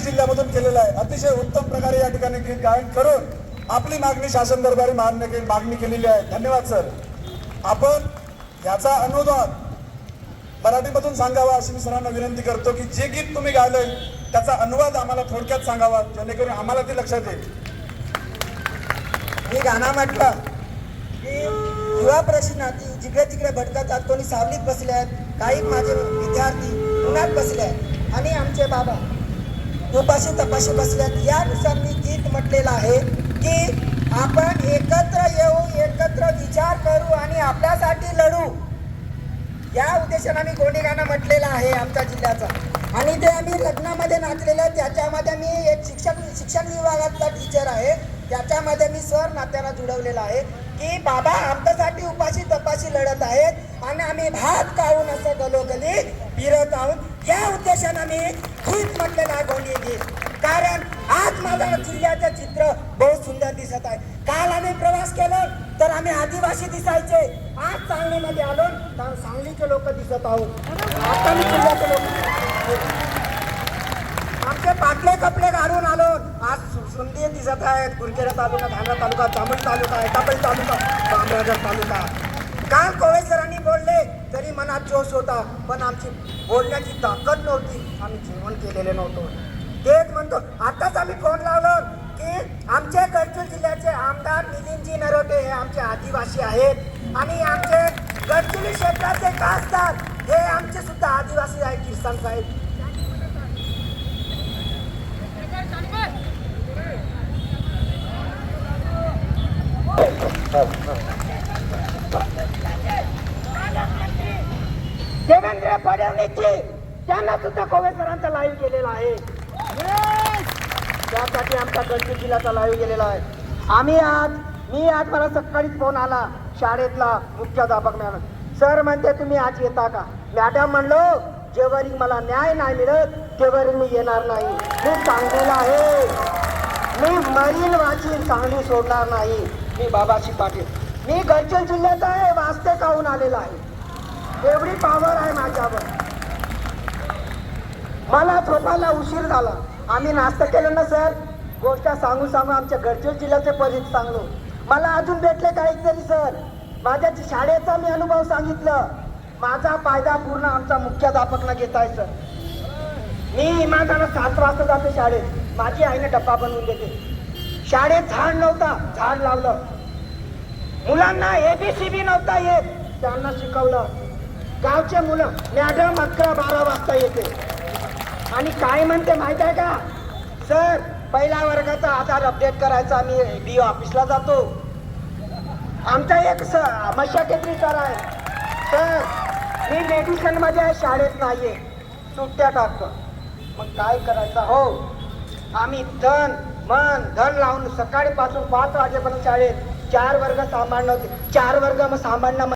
जिल्ह्यामधून केलेलं आहे. अतिशय उत्तम प्रकारे या ठिकाणी गीत गायन करून आपली मागणी शासन दरबारी मान्य के- मागणी केलेली आहे. धन्यवाद सर. आपण याचा अनुवाद मराठीमधून सांगावा अशी मी सरांना विनंती करतो की जे गीत तुम्ही गायलंय त्याचा अनुवाद आम्हाला थोडक्यात सांगावा जेणेकरून आम्हाला ते लक्षात येईल. मी गाणं म्हटलं. की युवा प्रशिक्षणार्थी जिकडे तिकडे भटकतात कोणी सावलीत बसले आहेत काही माझे विद्यार्थी उन्हात बसले आहेत आणि आमचे बाबा उपाशी तपाशी बसले आहेत. यानुसार मी गीत म्हटलेलं आहे. की आपण एकत्र येऊ एकत्र विचार करू आणि आपल्यासाठी लढू. या उद्देशाने आम्ही गोंडी गाणं म्हटलेलं आहे आमच्या जिल्ह्याचा. आणि ते आम्ही लग्नामध्ये नाचलेलं आहे. त्याच्यामध्ये मी एक शिक्षक शिक्षण विभागातला टीचर आहे. त्याच्यामध्ये मी स्वर नात्याला जुडवलेला आहे की बाबा आमच्यासाठी उपाशी तपाशी लढत आहेत आणि आम्ही भात काढून असं गलोगली फिरत आहोत. या उद्देशानं मी खूप म्हटलेलं आहे गोंडी गीत कारण आज माझ्या जिल्ह्याचं चित्र बहुत सुंदर दिसत आहे. काल आम्ही प्रवास केला तर आम्ही आदिवासी दिसायचे. आज सांगलीमध्ये आलो तर सांगलीचे लोक दिसत आहोत. आता मी जिल्ह्याचे लोक आमचे पाटले कपडे घालून आलो. आज सु- दिसत आहेत. कुरखेडा तालुका धानरा तालुका जांभळ तालुका एटापल्ली तालुका बांबरागड तालुका. काल कोळे सरांनी बोलले तरी मनात जोश होता पण आमची बोलण्याची ताकद नव्हती. आम्ही जेवण केलेले नव्हतो. तेच म्हणतो आताच आम्ही फोन लावलो की आमचे गडचूर जिल्ह्याचे आमदार मिलिंदजी नरोटे हे आमचे आदिवासी आहेत. आणि आमचे गडचिरोली क्षेत्राचे खासदार हे आमचे सुद्धा आदिवासी आहेत किसान साहेब. देवेंद्र फडणवीसची त्यांना सुद्धा कोवेसरांचा लाईव्ह गेलेला आहे. त्यासाठी आमचा गणपती जिल्ह्याचा लाईव्ह गेलेला आहे. आम्ही आज मी आज मला सकाळीच फोन आला शाळेतला मुख्याध्यापक मॅडम. सर म्हणते तुम्ही आज येता का? मॅडम म्हणलो जेवरी मला न्याय नाही मिळत तेवरी मी येणार नाही. मी सांगलेला आहे. मी मरीन वाचीन सांगली सोडणार नाही. मी बाबाशी पाटील मी गडचिरोली जिल्ह्यात आहे वास्ते काहून आलेला आहे. एवढी पॉवर आहे माझ्या मला उशीर झाला. आम्ही नाश्ता केलं ना सर? गोष्ट सांगू सांगू आमच्या गडचिरोली जिल्ह्याचे परिस्थिती सांगलो मला अजून भेटले काहीतरी सर. माझ्या शाळेचा मी अनुभव सांगितलं. माझा फायदा पूर्ण आमचा मुख्याध्यापकला घेत आहे सर. मी इमानदारानं सात वाजता जाते शाळेत. माझी आईने डब्बा बनवून देते. शाळेत झाड नव्हता झाड लावलं. मुलांना एबीसीबी नव्हता येत. त्यांना शिकवलं. गावचे मुलं मॅडम अकरा बारा वाजता येते. आणि काय म्हणते माहीत आहे का? सर पहिल्या वर्गाचा आधार अपडेट करायचा आम्ही डी ऑफिसला जातो. आमचा एक स मशाकेत्री सर आहे. सर मी मेडिसिनमध्ये आहे, शाळेत नाहीये. सुट्ट्या टाकतो. मग काय करायचं? हो आम्ही धन मन धन लावून सकाळीपासून पाच वाजेपर्यंत शाळेत चार वर्ग सांभाळणं होते. चार वर्ग मग सांभाळणं